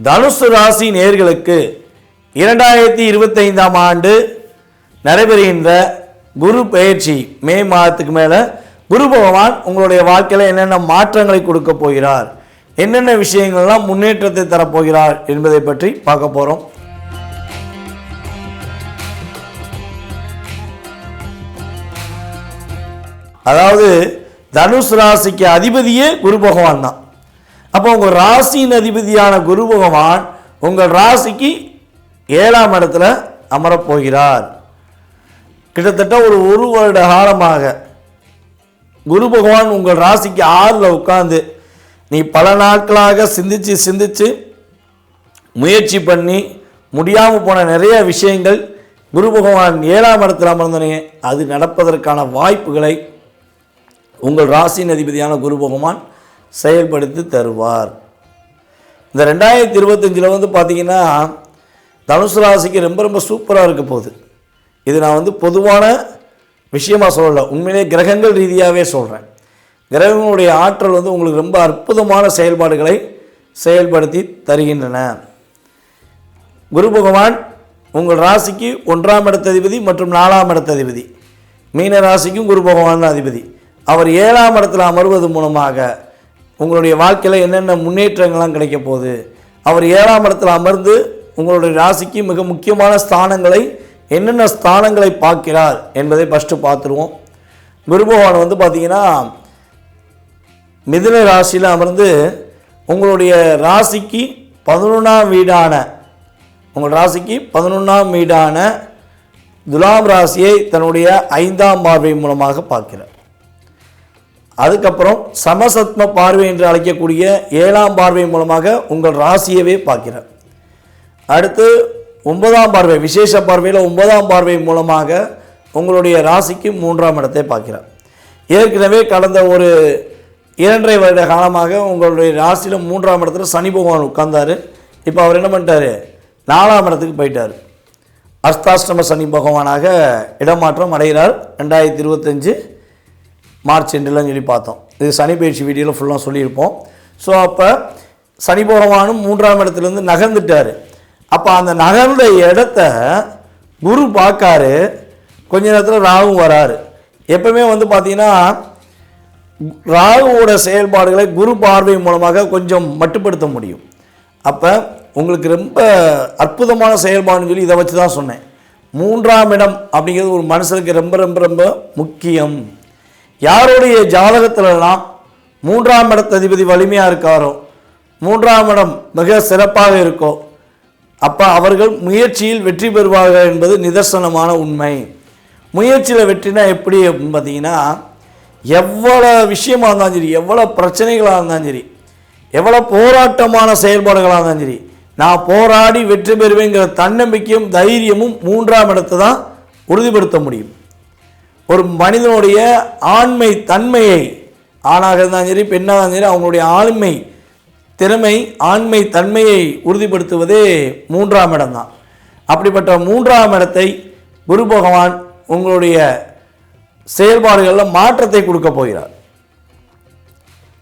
தனுசு ராசி நேர்களுக்கு இரண்டாயிரத்தி இருபத்தைந்தாம் ஆண்டு நடைபெறுகின்ற குரு பயிற்சி மே மாதத்துக்கு மேலே குரு பகவான் உங்களுடைய வாழ்க்கையில் என்னென்ன மாற்றங்களை கொடுக்க போகிறார் என்னென்ன விஷயங்கள்லாம் முன்னேற்றத்தை தரப்போகிறார் என்பதை பற்றி பார்க்க போகிறோம் அதாவது தனுஷ் ராசிக்கு அதிபதியே குரு பகவான் தான். அப்போ உங்கள் ராசியின் அதிபதியான குரு பகவான் உங்கள் ராசிக்கு ஏழாம் இடத்துல அமரப்போகிறார். கிட்டத்தட்ட ஒரு ஒரு வருட காலமாக குரு பகவான் உங்கள் ராசிக்கு ஆறில் உட்காந்து நீ பல நாட்களாக சிந்தித்து சிந்தித்து முயற்சி பண்ணி முடியாமல் போன நிறைய விஷயங்கள் குரு பகவான் ஏழாம் இடத்தில் அமர்ந்தனே அது நடப்பதற்கான வாய்ப்புகளை உங்கள் ராசியின் அதிபதியான குரு பகவான் செயல்படுத்தி தருவார். இந்த ரெண்டாயிரத்தி இருபத்தஞ்சில் வந்து பார்த்தீங்கன்னா தனுசு ராசிக்கு ரொம்ப ரொம்ப சூப்பராக இருக்க போகுது. இது நான் வந்து பொதுவான விஷயமாக சொல்லலை உண்மையிலே கிரகங்கள் ரீதியாகவே சொல்கிறேன் கிரகங்களுடைய ஆற்றல் வந்து உங்களுக்கு ரொம்ப அற்புதமான செயல்பாடுகளை செயல்படுத்தி தருகின்றன. குரு பகவான் உங்கள் ராசிக்கு ஒன்றாம் இடத்ததிபதி மற்றும் நாலாம் இடத்ததிபதி மீன ராசிக்கும் குரு பகவான் அதிபதி. அவர் ஏழாம் இடத்தில் அமர்வது மூலமாக உங்களுடைய வாழ்க்கையில் என்னென்ன முன்னேற்றங்கள்லாம் கிடைக்க போகுது? அவர் ஏழாம் இடத்துல அமர்ந்து உங்களுடைய ராசிக்கு மிக முக்கியமான ஸ்தானங்களை என்னென்ன ஸ்தானங்களை பார்க்கிறார் என்பதை ஃபஸ்ட்டு பார்த்துருவோம். குருபகவான் வந்து பார்த்தீங்கன்னா மிதுன ராசியில் அமர்ந்து உங்களுடைய ராசிக்கு பதினொன்றாம் வீடான உங்கள் ராசிக்கு பதினொன்றாம் வீடான துலாம் ராசியை தன்னுடைய ஐந்தாம் பார்வை மூலமாக பார்க்கிறார். அதுக்கப்புறம் சமசத்ம பார்வை என்று அழைக்கக்கூடிய ஏழாம் பார்வை மூலமாக உங்கள் ராசியவே பார்க்கிறார். அடுத்து ஒன்பதாம் பார்வை விசேஷ பார்வையில் ஒன்பதாம் பார்வை மூலமாக உங்களுடைய ராசிக்கு மூன்றாம் இடத்தை பார்க்கிறார். ஏற்கனவே கடந்த ஒரு இரண்டரை வருட காலமாக உங்களுடைய ராசியில் மூன்றாம் இடத்துல சனி பகவான் உட்கார்ந்தார். இப்போ அவர் என்ன பண்ணிட்டாரு? நாலாம் இடத்துக்கு போயிட்டார். அஸ்தாஷ்டம சனி பகவானாக இடமாற்றம் அடைகிறார். ரெண்டாயிரத்தி இருபத்தஞ்சு மார்ச் எண்டுலாம் சொல்லி பார்த்தோம். இது சனி பயிற்சி வீடியோவில் ஃபுல்லாக சொல்லியிருப்போம். ஸோ அப்போ சனி பகவானும் மூன்றாம் இடத்துலேருந்து நகர்ந்துட்டார். அப்போ அந்த நகர்ந்த இடத்த குரு பார்க்காரு. கொஞ்ச நேரத்தில் ராகும் வராரு. எப்பவுமே வந்து பார்த்தீங்கன்னா ராகுவோட செயல்பாடுகளை குரு பார்வை மூலமாக கொஞ்சம் மட்டுப்படுத்த முடியும். அப்போ உங்களுக்கு ரொம்ப அற்புதமான செயல்பாடுன்னு சொல்லி இதை வச்சு தான் சொன்னேன். மூன்றாம் இடம் அப்படிங்கிறது ஒரு மனுஷனுக்கு ரொம்ப ரொம்ப ரொம்ப முக்கியம். யாருடைய ஜாதகத்திலலாம் மூன்றாம் இடத்ததிபதி வலிமையாக இருக்காரோ மூன்றாம் இடம் மிக சிறப்பாக இருக்கோ அப்போ அவர்கள் முயற்சியில் வெற்றி பெறுவார்கள் என்பது நிதர்சனமான உண்மை. முயற்சியில் வெற்றினா எப்படி அப்படின்னு பார்த்தீங்கன்னா எவ்வளோ விஷயமா இருந்தாலும் சரி எவ்வளோ பிரச்சனைகளாக இருந்தாலும் சரி எவ்வளோ போராட்டமான செயல்பாடுகளாக இருந்தாலும் சரி நான் போராடி வெற்றி பெறுவேங்கிற தன்னம்பிக்கையும் தைரியமும் மூன்றாம் இடத்தை தான் உறுதிப்படுத்த முடியும். ஒரு மனிதனுடைய ஆண்மை தன்மையை ஆணாக இருந்தாலும் சரி பெண்ணாக இருந்தாலும் சரி அவங்களுடைய ஆண்மை திறமை ஆண்மை தன்மையை உறுதிப்படுத்துவதே மூன்றாம் இடம்தான். அப்படிப்பட்ட மூன்றாம் இடத்தை குரு பகவான் உங்களுடைய செயல்பாடுகளில் மாற்றத்தை கொடுக்க போகிறார்.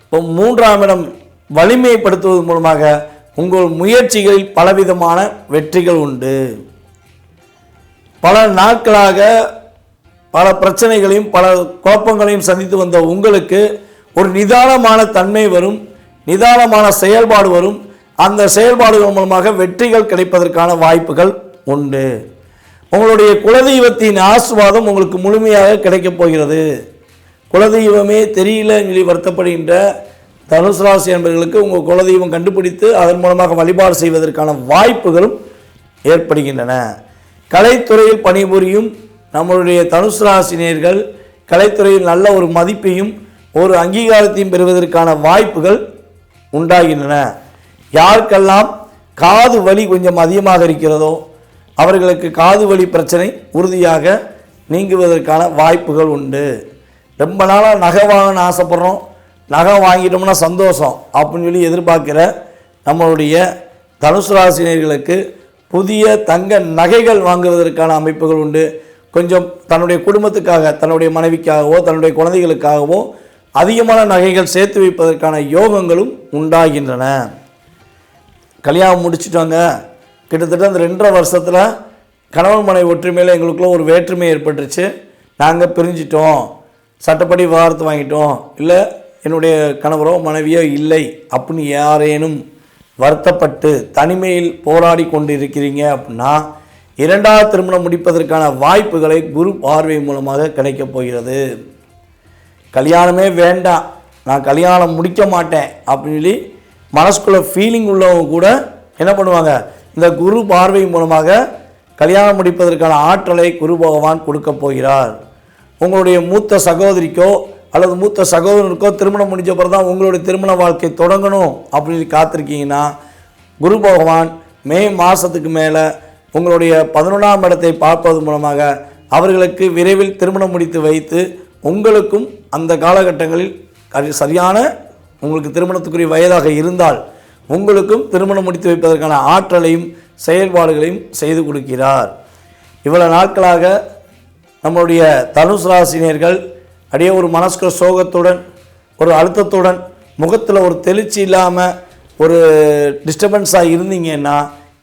இப்போ மூன்றாம் இடம் வலிமைப்படுத்துவது மூலமாக உங்கள் முயற்சிகளில் பலவிதமான வெற்றிகள் உண்டு. பல நாட்களாக பல பிரச்சனைகளையும் பல குழப்பங்களையும் சந்தித்து வந்த உங்களுக்கு ஒரு நிதானமான தன்மை வரும் நிதானமான செயல்பாடு வரும். அந்த செயல்பாடுகள் மூலமாக வெற்றிகள் கிடைப்பதற்கான வாய்ப்புகள் உண்டு. உங்களுடைய குலதெய்வத்தின் ஆசுவாதம் உங்களுக்கு முழுமையாக கிடைக்கப் போகிறது. குலதெய்வமே தெரியல சொல்லி வருத்தப்படுகின்ற தனுசு ராசி என்பவர்களுக்கு உங்கள் குலதெய்வம் கண்டுபிடித்து அதன் மூலமாக வழிபாடு செய்வதற்கான வாய்ப்புகளும் ஏற்படுகின்றன. கலைத்துறையில் பணிபுரியும் நம்மளுடைய தனுசு ராசினியர்கள் கலைத்துறையில் நல்ல ஒரு மதிப்பையும் ஒரு அங்கீகாரத்தையும் பெறுவதற்கான வாய்ப்புகள் உண்டாகின்றன. யாருக்கெல்லாம் காது வலி கொஞ்சம் அதிகமாக இருக்கிறதோ அவர்களுக்கு காது வலி பிரச்சனை உறுதியாக நீங்குவதற்கான வாய்ப்புகள் உண்டு. ரொம்ப நாளாக நகை வாங்கன்னு ஆசைப்பட்றோம். நகை வாங்கிட்டோம்னா சந்தோஷம் அப்படின்னு சொல்லி எதிர்பார்க்கிற நம்மளுடைய தனுசு ராசினியர்களுக்கு புதிய தங்க நகைகள் வாங்குவதற்கான அமைப்புகள் உண்டு. கொஞ்சம் தன்னுடைய குடும்பத்துக்காக தன்னுடைய மனைவிக்காகவோ தன்னுடைய குழந்தைகளுக்காகவோ அதிகமான நகைகள் சேர்த்து வைப்பதற்கான யோகங்களும் உண்டாகின்றன. கல்யாணம் முடிச்சிட்டோங்க. கிட்டத்தட்ட அந்த ரெண்டரை வருஷத்தில் கணவன் மனை ஒற்றுமையில் எங்களுக்குள்ள ஒரு வேற்றுமை ஏற்பட்டுருச்சு. நாங்கள் பிரிஞ்சிட்டோம். சட்டப்படி விவாகரத்து வாங்கிட்டோம். இல்லை என்னுடைய கணவரோ மனைவியோ இல்லை அப்படின்னு யாரேனும் வருத்தப்பட்டு தனிமையில் போராடி கொண்டு இருக்கிறீங்க அப்படின்னா இரண்டாவது திருமணம் முடிப்பதற்கான வாய்ப்புகளை குரு பார்வை மூலமாக கிடைக்கப் போகிறது. கல்யாணமே வேண்டாம். நான் கல்யாணம் முடிக்க மாட்டேன் அப்படின்னு சொல்லி மனசுக்குள்ளே ஃபீலிங் உள்ளவங்க கூட என்ன பண்ணுவாங்க? இந்த குரு பார்வை மூலமாக கல்யாணம் முடிப்பதற்கான ஆற்றலை குரு பகவான் கொடுக்க போகிறார். உங்களுடைய மூத்த சகோதரிக்கோ அல்லது மூத்த சகோதரனுக்கோ திருமணம் முடிஞ்ச பிறகு தான் உங்களுடைய திருமண வாழ்க்கை தொடங்கணும் அப்படின்னு காத்திருக்கீங்கன்னா குரு பகவான் மே மாதத்துக்கு மேலே உங்களுடைய பதினொன்றாம் இடத்தை பார்ப்பது மூலமாக அவர்களுக்கு விரைவில் திருமணம் முடித்து வைத்து உங்களுக்கும் அந்த காலகட்டங்களில் சரியான உங்களுக்கு திருமணத்துக்குரிய வயதாக இருந்தால் உங்களுக்கும் திருமணம் முடித்து வைப்பதற்கான ஆற்றலையும் செயல்பாடுகளையும் செய்து கொடுக்கிறார். இவ்வளவு நாட்களாக நம்மளுடைய தனுஷ் ராசினியர்கள் அப்படியே ஒரு மனசுக்கு சோகத்துடன் ஒரு அழுத்தத்துடன் முகத்தில் ஒரு தெளிச்சி இல்லாமல் ஒரு டிஸ்டர்பன்ஸாக இருந்தீங்கன்னா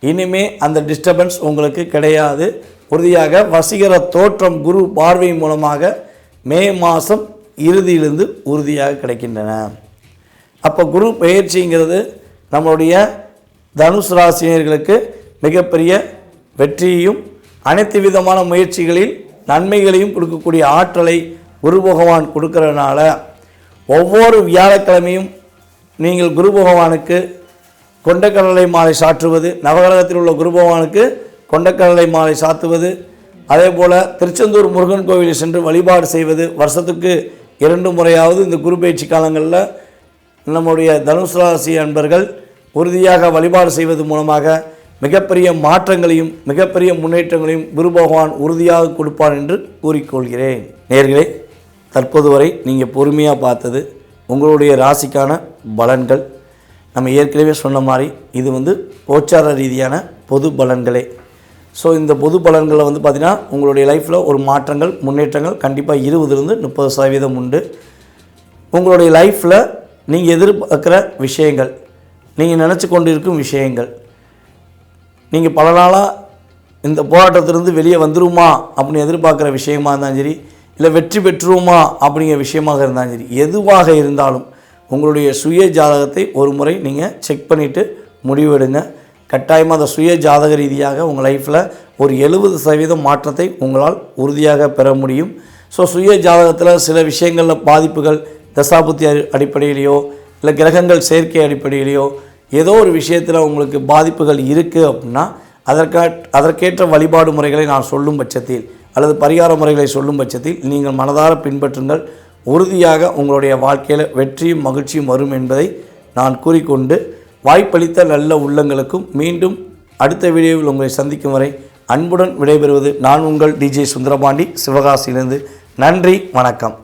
இனிமே அந்த டிஸ்டர்பன்ஸ் உங்களுக்கு கிடையாது. உறுதியாக வசீகர தோற்றம் குரு பார்வை மூலமாக மே மாதம் இறுதியிலிருந்து உறுதியாக கிடைக்கின்றன. அப்போ குரு பயிற்சிங்கிறது நம்மளுடைய தனுஷ் ராசினியர்களுக்கு மிகப்பெரிய வெற்றியையும் அனைத்து விதமான முயற்சிகளில் நன்மைகளையும் கொடுக்கக்கூடிய ஆற்றலை குரு பகவான் கொடுக்கறதுனால ஒவ்வொரு வியாழக்கிழமையும் நீங்கள் குரு பகவானுக்கு கொண்டக்கடலை மாலை சாற்றுவது நவகிரகத்தில் உள்ள குருபவானுக்கு கொண்டக்கடலை மாலை சாத்துவது அதே போல் திருச்செந்தூர் முருகன் கோவிலில் சென்று வழிபாடு செய்வது வருஷத்துக்கு இரண்டு முறையாவது இந்த குரு பயிற்சி காலங்களில் நம்முடைய தனுசு ராசி அன்பர்கள் உறுதியாக வழிபாடு செய்வது மூலமாக மிகப்பெரிய மாற்றங்களையும் மிகப்பெரிய முன்னேற்றங்களையும் குரு பகவான் உறுதியாக கொடுப்பான் என்று கூறிக்கொள்கிறேன். நேர்களே தற்போது வரை நீங்கள் பொறுமையாக பார்த்தது உங்களுடைய ராசிக்கான பலன்கள் நம்ம ஏற்கனவே சொன்ன மாதிரி இது வந்து கோச்சார ரீதியான பொது பலன்களே. ஸோ இந்த பொது பலன்களில் வந்து பார்த்திங்கன்னா உங்களுடைய லைஃப்பில் ஒரு மாற்றங்கள் முன்னேற்றங்கள் கண்டிப்பாக இருபதுலேருந்து முப்பது சதவீதம் உண்டு. உங்களுடைய லைஃப்பில் நீங்கள் எதிர்பார்க்குற விஷயங்கள் நீங்கள் நினச்சி கொண்டு இருக்கும் விஷயங்கள் நீங்கள் பல நாளாக இந்த போராட்டத்திலிருந்து வெளியே வந்துருமா அப்படின்னு எதிர்பார்க்குற விஷயமாக இருந்தாலும் சரி இல்லை வெற்றி பெற்றுருமா அப்படிங்கிற விஷயமாக இருந்தாலும் சரி எதுவாக இருந்தாலும் உங்களுடைய சுய ஜாதகத்தை ஒரு முறை நீங்கள் செக் பண்ணிவிட்டு முடிவெடுங்க. கட்டாயமாக அந்த சுய ஜாதக ரீதியாக உங்கள் லைஃப்பில் ஒரு எழுபது சதவீதம் மாற்றத்தை உங்களால் உறுதியாக பெற முடியும். ஸோ சுய ஜாதகத்தில் சில விஷயங்களில் பாதிப்புகள் தசாபுத்தி அடிப்படையிலையோ இல்லை கிரகங்கள் சேர்க்கை அடிப்படையிலையோ ஏதோ ஒரு விஷயத்தில் உங்களுக்கு பாதிப்புகள் இருக்குது அப்படின்னா அதற்கா அதற்கேற்ற வழிபாடு முறைகளை நான் சொல்லும் பட்சத்தில் அல்லது பரிகார முறைகளை சொல்லும் பட்சத்தில் நீங்கள் மனதார பின்பற்றுங்கள். உறுதியாக உங்களுடைய வாழ்க்கையில் வெற்றியும் மகிழ்ச்சியும் வரும் என்பதை நான் கூறிக்கொண்டு வாய்ப்பளித்த நல்ல உள்ளங்களுக்கும் மீண்டும் அடுத்த வீடியோவில் உங்களை சந்திக்கும் வரை அன்புடன் விடைபெறுவது நான் உங்கள் டிஜே சுந்தரபாண்டி. சிவகாசியிலிருந்து நன்றி வணக்கம்.